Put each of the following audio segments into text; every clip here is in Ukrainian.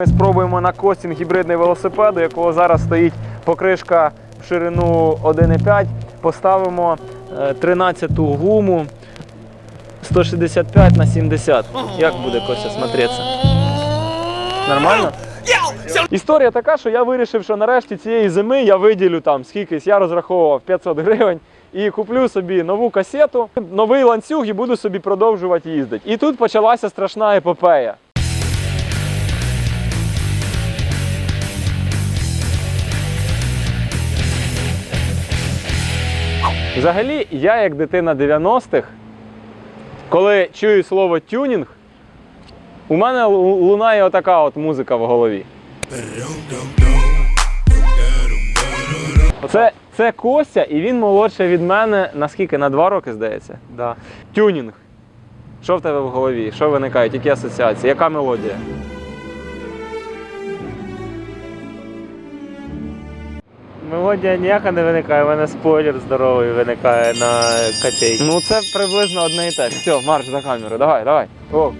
Ми спробуємо на костінг гібридний велосипед, у якого зараз стоїть покришка в ширину 1,5. Поставимо 13-ту гуму 165 на 70. Як буде Костя смотреться? Нормально? Історія така, що я вирішив, що нарешті цієї зими я виділю там скількись, я розраховував 500 гривень і куплю собі нову касету, новий ланцюг і буду собі продовжувати їздити. І тут почалася страшна епопея. Взагалі, я як дитина 90-х, коли чую слово тюнінг, у мене лунає отака от музика в голові. Це, це Костя, і він молодший від мене наскільки? На два роки, здається. Да. Тюнінг. Що в тебе в голові? Що виникають? Які асоціації? Яка мелодія? Мелодія ніяка не виникає, у мене спойлер здоровий виникає на котейці. Ну це приблизно одне і те. Все, марш за камеру. Давай, давай. О.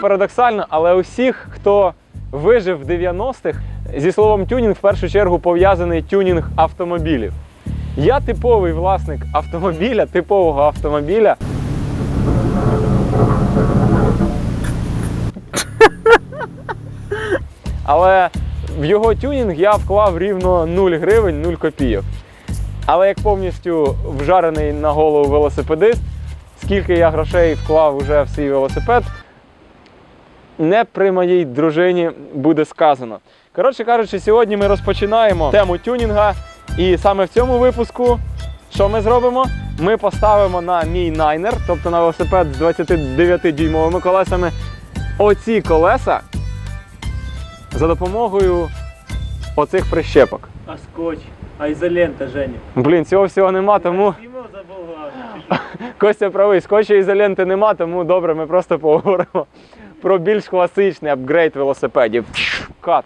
Парадоксально, але усіх, хто вижив в 90-х, зі словом тюнінг в першу чергу пов'язаний тюнінг автомобілів. Я типовий власник автомобіля, типового автомобіля. Але в його тюнінг я вклав рівно 0 гривень, 0 копійок. Але як повністю вжарений на голову велосипедист, скільки я грошей вклав уже в свій велосипед, не при моїй дружині буде сказано. Коротше кажучи, сьогодні ми розпочинаємо тему тюнінга. І саме в цьому випуску, що ми зробимо? Ми поставимо на мій найнер, тобто на велосипед з 29-дюймовими колесами, оці колеса за допомогою оцих прищепок. А скотч, а ізолента, Женя. Блін, цього всього нема, тому Костя правий, скотча ізоленти нема, тому добре, ми просто поговоримо про більш класичний апгрейд велосипедів. Кат.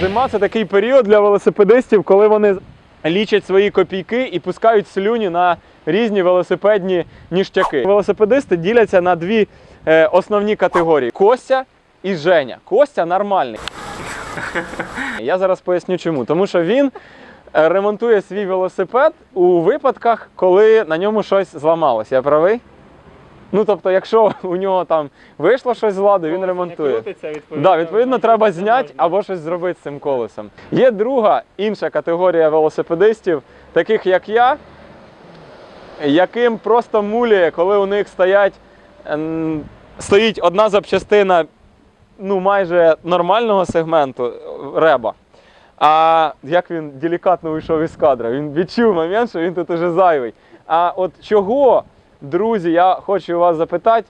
Зима це такий період для велосипедистів, коли вони лічать свої копійки і пускають слюні на різні велосипедні ніштяки. Велосипедисти діляться на дві е, основні категорії: Костя і Женя. Костя нормальний. Я зараз поясню чому. Тому що він е, ремонтує свій велосипед у випадках, коли на ньому щось зламалося. Я правий? Ну тобто, якщо у нього там вийшло щось з ладу, він ремонтує. відповідно. Да, відповідно, треба зняти або щось зробити з цим колесом. Є друга інша категорія велосипедистів, таких як я, яким просто муляє, коли у них стоять, ем, стоїть одна запчастина ну, майже нормального сегменту е, реба. А як він делікатно вийшов із кадра, він відчув момент, що він тут уже зайвий. А от чого, друзі, я хочу вас запитати,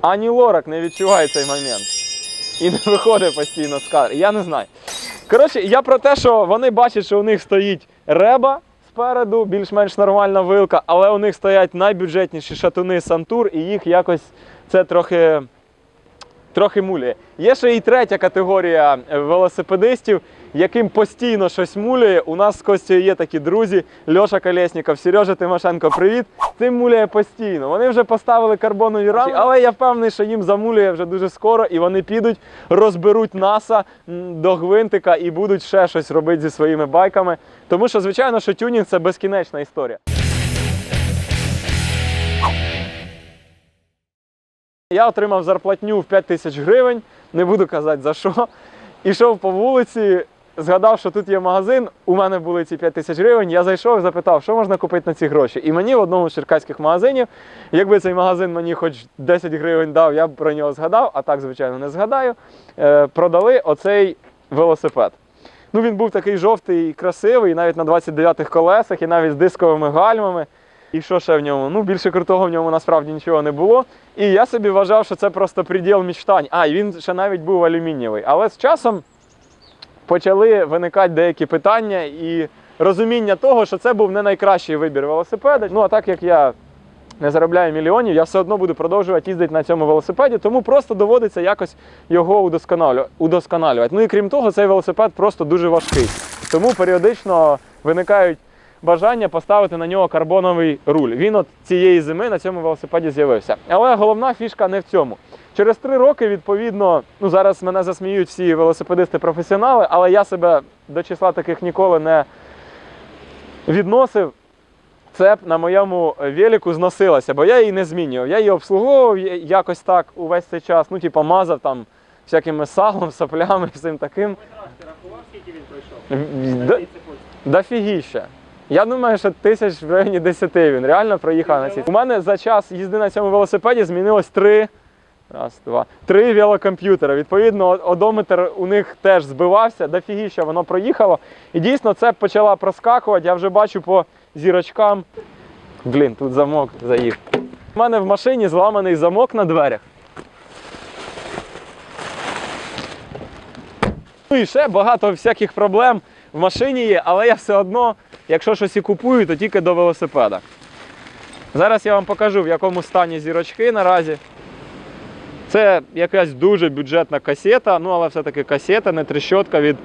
ані Лорак не відчуває цей момент і не виходить постійно з кадру. Я не знаю. Коротше, я про те, що вони бачать, що у них стоїть реба спереду, більш-менш нормальна вилка, але у них стоять найбюджетніші шатуни Сантур, і їх якось це трохи. Трохи муляє. Є ще і третя категорія е, велосипедистів, яким постійно щось муляє. У нас з Костю є такі друзі: Льоша Колєсніков, Сережа Тимошенко, привіт. Цим муляє постійно. Вони вже поставили карбонові рамки, але я впевнений, що їм замулює вже дуже скоро, і вони підуть, розберуть НАСА до гвинтика і будуть ще щось робити зі своїми байками. Тому що, звичайно, що тюнінг це безкінечна історія. Я отримав зарплатню в 5 тисяч гривень, не буду казати за що. Ішов по вулиці, згадав, що тут є магазин. У мене були ці 5 тисяч гривень. Я зайшов, і запитав, що можна купити на ці гроші. І мені в одному з черкаських магазинів, якби цей магазин мені хоч 10 гривень дав, я б про нього згадав, а так, звичайно, не згадаю. е, Продали оцей велосипед. Ну, він був такий жовтий красивий, навіть на 29-х колесах, і навіть з дисковими гальмами. І що ще в ньому? Ну, більше крутого в ньому насправді нічого не було. І я собі вважав, що це просто приділ мечтань. А, і він ще навіть був алюмінієвий. Але з часом почали виникати деякі питання і розуміння того, що це був не найкращий вибір велосипеда. Ну, а так як я не заробляю мільйонів, я все одно буду продовжувати їздити на цьому велосипеді, тому просто доводиться якось його удосконалювати. Ну і крім того, цей велосипед просто дуже важкий. Тому періодично виникають бажання поставити на нього карбоновий руль. Він от цієї зими на цьому велосипеді з'явився. Але головна фішка не в цьому. Через три роки, відповідно, ну зараз мене засміють всі велосипедисти-професіонали, але я себе до числа таких ніколи не відносив. Цеп на моєму велику зносилася, бо я її не змінював. Я її обслуговував якось так увесь цей час, ну, типу, мазав там всякими салом, соплями, всім таким. Д- Дофігіще. Я думаю, що тисяч в районі 10 він реально проїхав на цій. У мене за час їзди на цьому велосипеді змінилось три. Раз, два, три велокомп'ютера. Відповідно, одометр у них теж збивався, дофігіще воно проїхало. І дійсно це почала проскакувати. Я вже бачу по зірочкам. Блін, тут замок заїв. У мене в машині зламаний замок на дверях. Ну і ще багато всяких проблем в машині є, але я все одно, якщо щось і купую, то тільки до велосипеда. Зараз я вам покажу, в якому стані зірочки наразі. Це якась дуже бюджетна касета, ну але все-таки касета, не трещотка від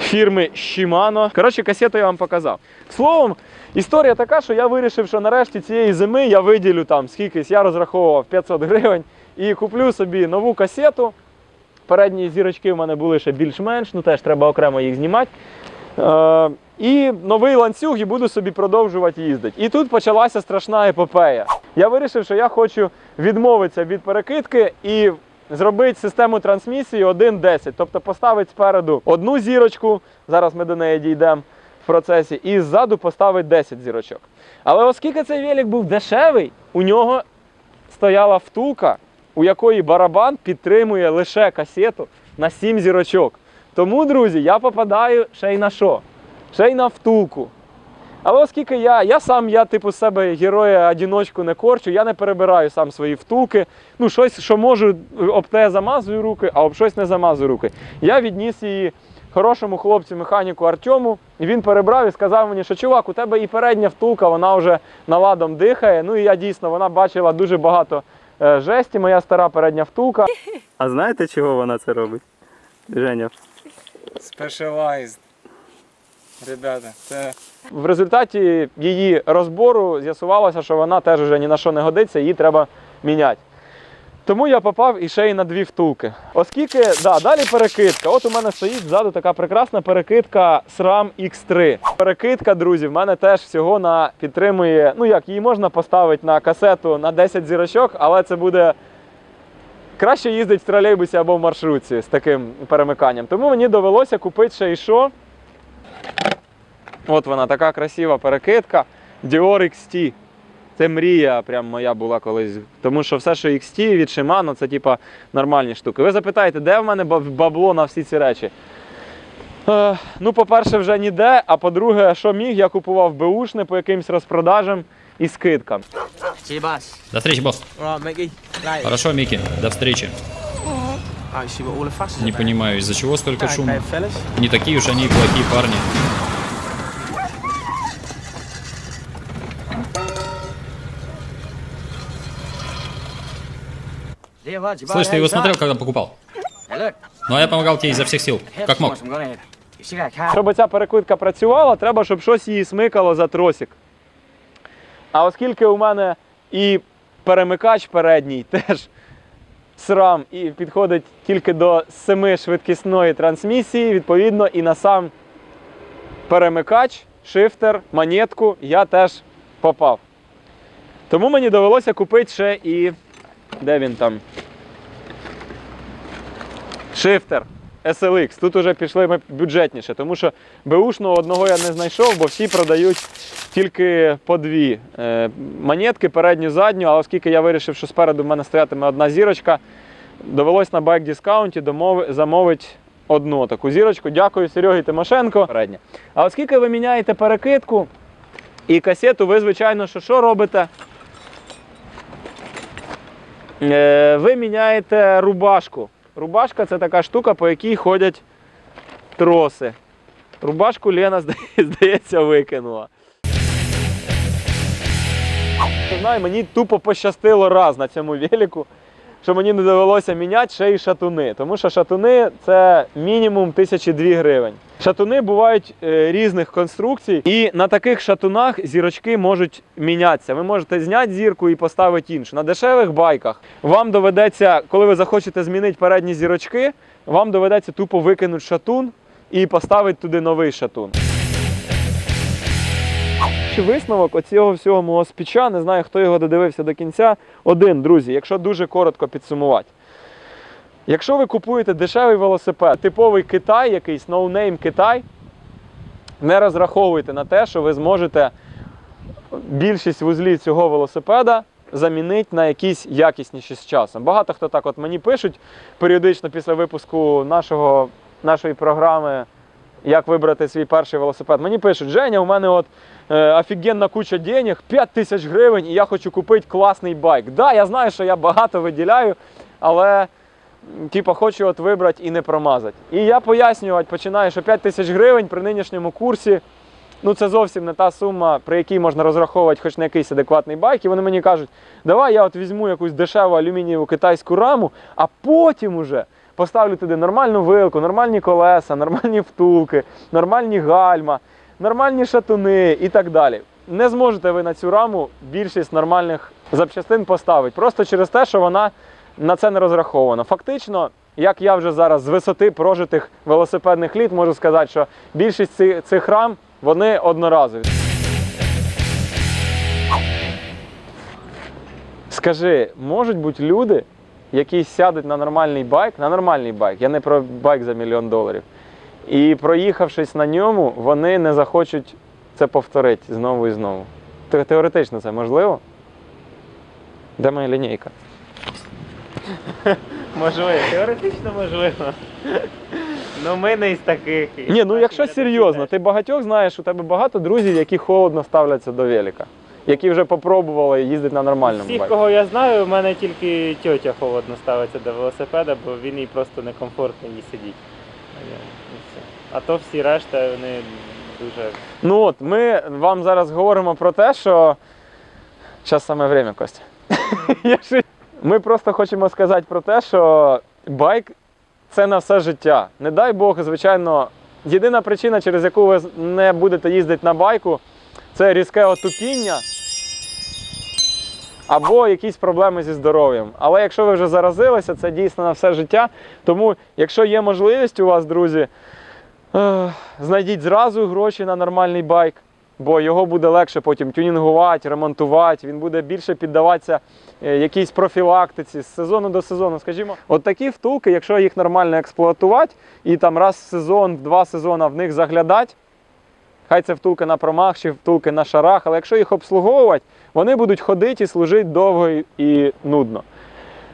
фірми Shimano. Коротше, касету я вам показав. Словом, історія така, що я вирішив, що нарешті цієї зими я виділю там скількись, я розраховував 500 гривень і куплю собі нову касету. Передні зірочки в мене були ще більш-менш, ну теж треба окремо їх знімати. І новий ланцюг і буду собі продовжувати їздити. І тут почалася страшна епопея. Я вирішив, що я хочу відмовитися від перекидки і зробити систему трансмісії 1.10. Тобто поставити спереду одну зірочку, зараз ми до неї дійдемо в процесі, і ззаду поставити 10 зірочок. Але оскільки цей велик був дешевий, у нього стояла втулка, у якої барабан підтримує лише касету на 7 зірочок. Тому, друзі, я попадаю ще й на що? Ще й на втулку. Але оскільки я, я сам, я типу себе героя одіночку не корчу, я не перебираю сам свої втулки. Ну, щось, що можу, об те замазую руки, а об щось не замазую руки. Я відніс її хорошому хлопцю механіку Артему, і він перебрав і сказав мені, що чувак, у тебе і передня втулка, вона вже наладом дихає. Ну і я дійсно вона бачила дуже багато е, жесті, моя стара передня втулка. А знаєте, чого вона це робить? Женя. Specialized. Ребята, це В результаті її розбору з'ясувалося, що вона теж вже ні на що не годиться, її треба міняти. Тому я попав і ще й на дві втулки. Оскільки, да, далі перекидка. От у мене стоїть ззаду така прекрасна перекидка SRAM X3. Перекидка, друзі, в мене теж всього на підтримує. Ну як, її можна поставити на касету на 10 зірочок, але це буде краще їздити в тролейбусі або в маршрутці з таким перемиканням. Тому мені довелося купити ще й що. От вона така красива перекидка. Dior XT. Це мрія прям моя була колись. Тому що все, що XT від Shimano, це типа нормальні штуки. Ви запитаєте, де в мене бабло на всі ці речі? Е, ну, по-перше, вже ніде, а по-друге, що міг, я купував беушне по якимсь розпродажам і скидкам. До встречи, босс. Хорошо, Микки. До встречи. Не понимаю, из-за чего столько шума. Не такие уж они плохие парни. Слышь, ты его смотрел, когда покупал? Ну, а я помогал тебе изо всех сил. Как мог. Щоб ця перекидка працювала, треба, щоб щось її смикало за тросик. А оскільки у мене і перемикач передній теж SRAM і підходить тільки до 7 швидкісної трансмісії, відповідно, і на сам перемикач, шифтер, монетку я теж попав. Тому мені довелося купити ще і. Де він там? Шифтер. SLX. Тут уже пішли ми бюджетніше, тому що беушного одного я не знайшов, бо всі продають тільки по дві е, монетки, передню, задню. А оскільки я вирішив, що спереду в мене стоятиме одна зірочка, довелось на байк дискаунті замовити одну таку зірочку. Дякую Серегі Тимошенко. Передня. А оскільки ви міняєте перекидку і касету, ви, звичайно, що, що робите? Е, ви міняєте рубашку. Рубашка це така штука, по якій ходять троси. Рубашку Лена, здається, викинула. Знаю, мені тупо пощастило раз на цьому велику, що мені не довелося міняти ще й шатуни. Тому що шатуни це мінімум 1002 гривень. Шатуни бувають е, різних конструкцій, і на таких шатунах зірочки можуть мінятися. Ви можете зняти зірку і поставити іншу. На дешевих байках вам доведеться, коли ви захочете змінити передні зірочки, вам доведеться тупо викинути шатун і поставити туди новий шатун. Чи висновок оцього всього мого спіча, не знаю, хто його додивився до кінця. Один, друзі, якщо дуже коротко підсумувати. Якщо ви купуєте дешевий велосипед, типовий Китай, якийсь ноунейм Китай, не розраховуйте на те, що ви зможете більшість вузлів цього велосипеда замінити на якісь якісніші з часом. Багато хто так от мені пишуть періодично після випуску нашого, нашої програми як вибрати свій перший велосипед. Мені пишуть, Женя, у мене от е, офігенна куча денег, 5 тисяч гривень, і я хочу купити класний байк. Да, я знаю, що я багато виділяю, але типу, хочу от вибрати і не промазати. І я пояснювати починаю, що 5 тисяч гривень при нинішньому курсі. Ну, це зовсім не та сума, при якій можна розраховувати хоч на якийсь адекватний байк. І вони мені кажуть, давай я от візьму якусь дешеву алюмінієву китайську раму, а потім уже поставлю туди нормальну вилку, нормальні колеса, нормальні втулки, нормальні гальма, нормальні шатуни і так далі. Не зможете ви на цю раму більшість нормальних запчастин поставити, просто через те, що вона на це не розрахована. Фактично, як я вже зараз з висоти прожитих велосипедних літ можу сказати, що більшість цих, рам вони одноразові. Скажи, можуть бути люди, які сядуть на нормальний байк, на нормальний байк, я не про байк за мільйон доларів. І проїхавшись на ньому, вони не захочуть це повторити знову і знову. Теоретично це можливо? Де моя лінійка? Можливо, теоретично можливо. Ну ми не із таких. Ні, ну якщо серйозно, ти багатьох знаєш, у тебе багато друзів, які холодно ставляться до велика, які вже попробували їздити на нормальному Всіх, байку. кого я знаю, у мене тільки тьотя холодно ставиться до велосипеда, бо він їй просто некомфортно їй сидіть. А то всі решта вони дуже. Ну от ми вам зараз говоримо про те, що зараз саме время, Костя. Ми просто хочемо сказати про те, що байк це на все життя. Не дай Бог, звичайно, єдина причина, через яку ви не будете їздити на байку, це різке отупіння або якісь проблеми зі здоров'ям. Але якщо ви вже заразилися, це дійсно на все життя. Тому, якщо є можливість у вас, друзі, Знайдіть зразу гроші на нормальний байк, бо його буде легше потім тюнінгувати, ремонтувати, він буде більше піддаватися е, якійсь профілактиці з сезону до сезону. Скажімо, от такі втулки, якщо їх нормально експлуатувати і там раз в сезон, в два сезони в них заглядати, хай це втулки на промах чи втулки на шарах, але якщо їх обслуговувати, вони будуть ходити і служити довго і- нудно.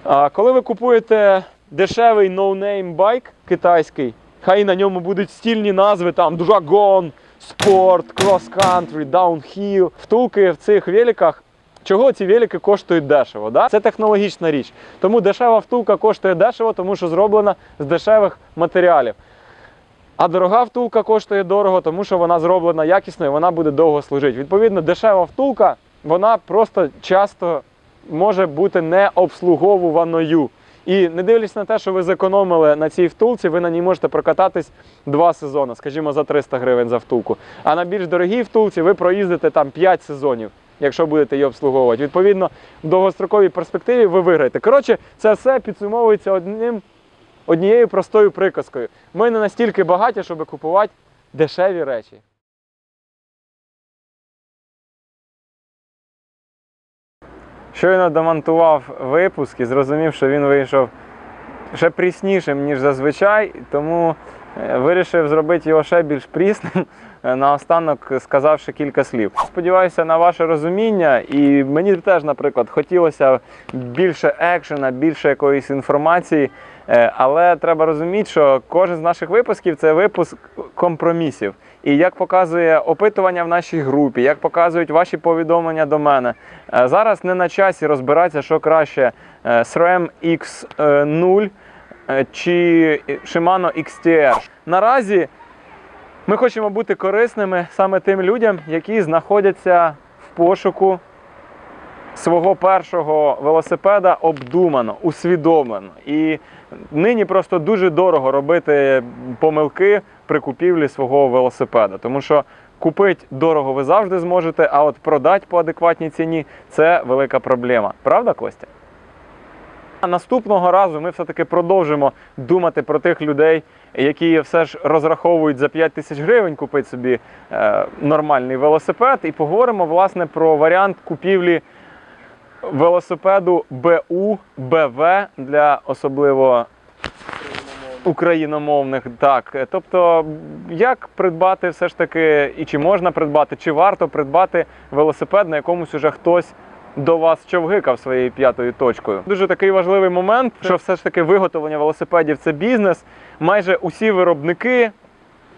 А коли ви купуєте дешевий ноунейм байк китайський, хай на ньому будуть стільні назви, там Dragon, Sport, Cross Country, Downhill. Втулки в цих великах. Чого ці велики коштують дешево? Да? Це технологічна річ. Тому дешева втулка коштує дешево, тому що зроблена з дешевих матеріалів. А дорога втулка коштує дорого, тому що вона зроблена якісно і вона буде довго служити. Відповідно, дешева втулка, вона просто часто може бути не обслуговуваною. І не дивлячись на те, що ви зекономили на цій втулці, ви на ній можете прокататись два сезони, скажімо, за 300 гривень за втулку. А на більш дорогій втулці ви проїздите там 5 сезонів, якщо будете її обслуговувати. Відповідно, в довгостроковій перспективі ви виграєте. Коротше, це все підсумовується одним, однією простою приказкою. Ми не настільки багаті, щоб купувати дешеві речі. Щойно домонтував випуск і зрозумів, що він вийшов ще пріснішим, ніж зазвичай, тому е, вирішив зробити його ще більш прісним, е, наостанок сказавши кілька слів. Сподіваюся на ваше розуміння, і мені теж, наприклад, хотілося більше екшена, більше якоїсь інформації. Е, Але треба розуміти, що кожен з наших випусків це випуск компромісів. І як показує опитування в нашій групі, як показують ваші повідомлення до мене, е, зараз не на часі розбиратися, що краще SRAM X0 е, чи Shimano XTR. Наразі ми хочемо бути корисними саме тим людям, які знаходяться в пошуку свого першого велосипеда обдумано, усвідомлено. І нині просто дуже дорого робити помилки при купівлі свого велосипеда, тому що купити дорого ви завжди зможете, а от продати по адекватній ціні це велика проблема. Правда, Костя? Наступного разу ми все-таки продовжимо думати про тих людей, які все ж розраховують за 5 тисяч гривень купити собі е, нормальний велосипед, і поговоримо власне про варіант купівлі велосипеду БУ, БВ для особливо україномовних. Так, тобто, як придбати все ж таки, і чи можна придбати, чи варто придбати велосипед, на якомусь уже хтось до вас човгикав своєю п'ятою точкою. Дуже такий важливий момент, що все ж таки виготовлення велосипедів це бізнес. Майже усі виробники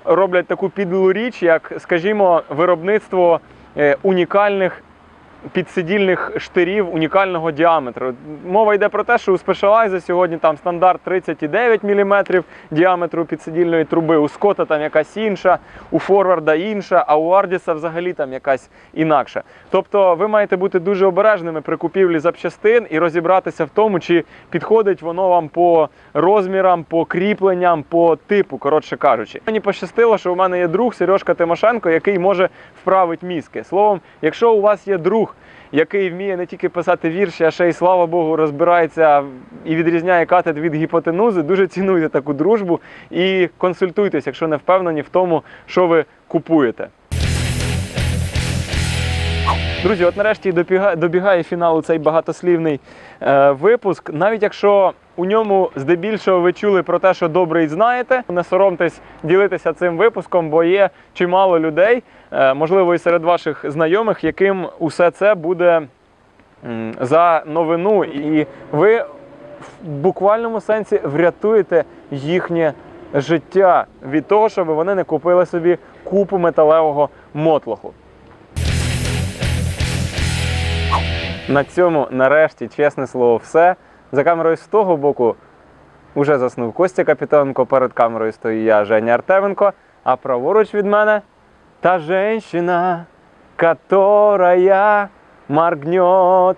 роблять таку підлу річ, як, скажімо, виробництво е, унікальних підсидільних штирів унікального діаметру. Мова йде про те, що у Specialized сьогодні там стандарт 39 мм діаметру підсидільної труби, у Скотта там якась інша, у Форварда інша, а у Ардіса взагалі там якась інакша. Тобто ви маєте бути дуже обережними при купівлі запчастин і розібратися в тому, чи підходить воно вам по розмірам, по кріпленням, по типу, коротше кажучи. Мені пощастило, що у мене є друг Сережка Тимошенко, який може вправити мізки. Словом, якщо у вас є друг, який вміє не тільки писати вірші, а ще й слава Богу, розбирається і відрізняє катет від гіпотенузи. Дуже цінуйте таку дружбу і консультуйтесь, якщо не впевнені в тому, що ви купуєте. Друзі, от нарешті добігає, фіналу цей багатослівний випуск. Навіть якщо у ньому здебільшого ви чули про те, що добре і знаєте, не соромтесь ділитися цим випуском, бо є чимало людей, е, можливо, і серед ваших знайомих, яким усе це буде за новину, і ви в буквальному сенсі врятуєте їхнє життя від того, щоб вони не купили собі купу металевого мотлоху. На цьому нарешті, чесне слово, все. За камерою з того боку уже заснув Костя Капітонко, перед камерою стою я, Женя Артеменко, а праворуч від мене та женщина, которая моргнет.